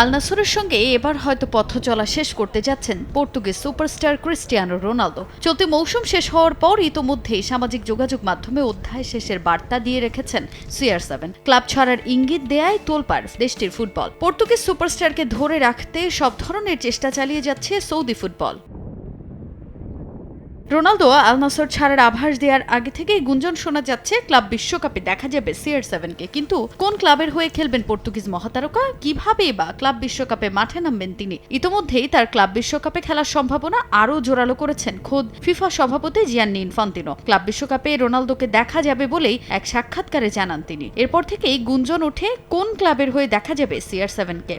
আল নাসরের সঙ্গে এবার হয়তো পথ চলা শেষ করতে যাচ্ছেন পর্তুগিজ সুপারস্টার ক্রিস্টিয়ানো রোনালদো। চলতি মৌসুম শেষ হওয়ার পর ইতোমধ্যেই সামাজিক যোগাযোগ মাধ্যমে অধ্যায় শেষের বার্তা দিয়ে রেখেছেন সিআর সেভেন। ক্লাব ছাড়ার ইঙ্গিত দেয়ায় তোলপার দেশটির ফুটবল। পর্তুগিজ সুপারস্টারকে ধরে রাখতে সব ধরনের চেষ্টা চালিয়ে যাচ্ছে Saudi football. Ronaldo Al Nassr ছাড়ার আভাস দেওয়ার আগে থেকেই গুঞ্জন শোনা যাচ্ছে, ক্লাব বিশ্বকাপে দেখা যাবে সিআর সেভেনকে। কিন্তু কোন ক্লাবের হয়ে খেলবেন পর্তুগিজ মহাতারকা? কীভাবে বা ক্লাব বিশ্বকাপে মাঠে নামবেন তিনি? ইতোমধ্যেই তার ক্লাব বিশ্বকাপে খেলার সম্ভাবনা আরও জোরালো করেছেন খোদ ফিফা সভাপতি জিয়ান্নি ইনফান্তিনো। ক্লাব বিশ্বকাপে রোনালদোকে দেখা যাবে বলেই এক সাক্ষাৎকারে জানান তিনি। এরপর থেকেই গুঞ্জন ওঠে, কোন ক্লাবের হয়ে দেখা যাবে সিআর সেভেনকে?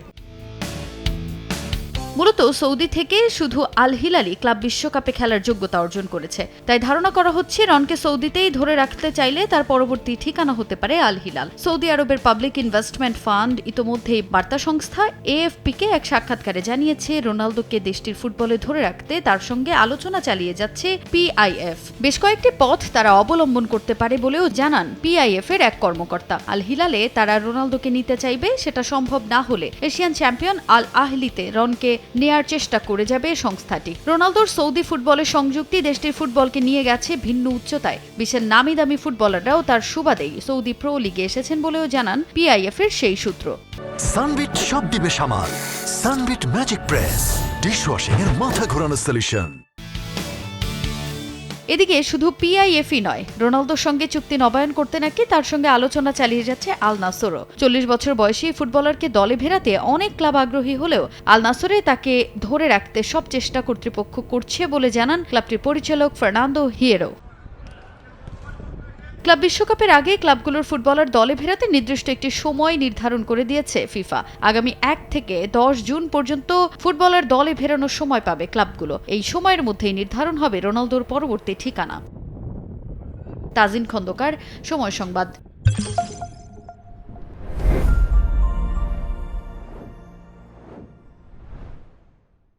মূলত সৌদি থেকে শুধু আল হিলালি ক্লাব বিশ্বকাপে খেলার যোগ্যতা অর্জন করেছে। তাই ধারণা করা হচ্ছে রনকে সৌদিতেই ধরে রাখতে চাইলে তার পরবর্তী ঠিকানা হতে পারে আল হিলাল। সৌদি আরবের পাবলিক ইনভেস্টমেন্ট ফান্ড, ইতোমধ্যেই বার্তা সংস্থা এএফপি কে এক সাক্ষাৎকারে জানিয়েছে, রোনালদোকে দেশটির ফুটবলে ধরে রাখতে তার সঙ্গে আলোচনা চালিয়ে যাচ্ছে পিআইএফ। বেশ কয়েকটি পথ তারা অবলম্বন করতে পারে বলেও জানান পিআইএফ এর এক কর্মকর্তা। আল হিলালে তারা রোনালদোকে নিতে চাইবে, সেটা সম্ভব না হলে এশিয়ান চ্যাম্পিয়ন আল আহলিতে রনকে নেয়ার চেষ্টা করে যাবে সংস্থাটি। রোনালদোর সৌদি ফুটবলের সংযুক্তি দেশটির ফুটবলকে নিয়ে গেছে ভিন্ন উচ্চতায়। বিশ্বের নামি দামি ফুটবলাররাও তার সুবাদেই সৌদি প্রো লিগে এসেছেন বলেও জানান পিআইএফ এর সেই সূত্র। সানবিট সব দিবে সামাল। সানবিট ম্যাজিক প্রেস, ডিশওয়াশিং এর মাথা ঘোরানো সলিউশন এদিকে শুধু পিআইএফই নয়, রোনালদোর সঙ্গে চুক্তি নবায়ন করতে নাকি তার সঙ্গে আলোচনা চালিয়ে যাচ্ছে আল নাসরও। চল্লিশ বছর বয়সী ফুটবলারকে দলে ভেরাতে অনেক ক্লাব আগ্রহী হলেও আল নাসরে তাকে ধরে রাখতে সব চেষ্টা কর্তৃপক্ষ করছে বলে জানান ক্লাবটির পরিচালক ফার্নান্দো হিয়েরো। ক্লাব বিশ্বকাপের আগে ক্লাবগুলোর ফুটবলার দলে ফেরাতে নির্দিষ্ট একটি সময় নির্ধারণ করে দিয়েছে ফিফা। আগামী এক থেকে দশ জুন পর্যন্ত ফুটবলার দলে ফেরানোর সময় পাবে ক্লাবগুলো। এই সময়ের মধ্যেই নির্ধারণ হবে রোনালদোর পরবর্তী ঠিকানা। তাজিন খন্দকার, সময় সংবাদ।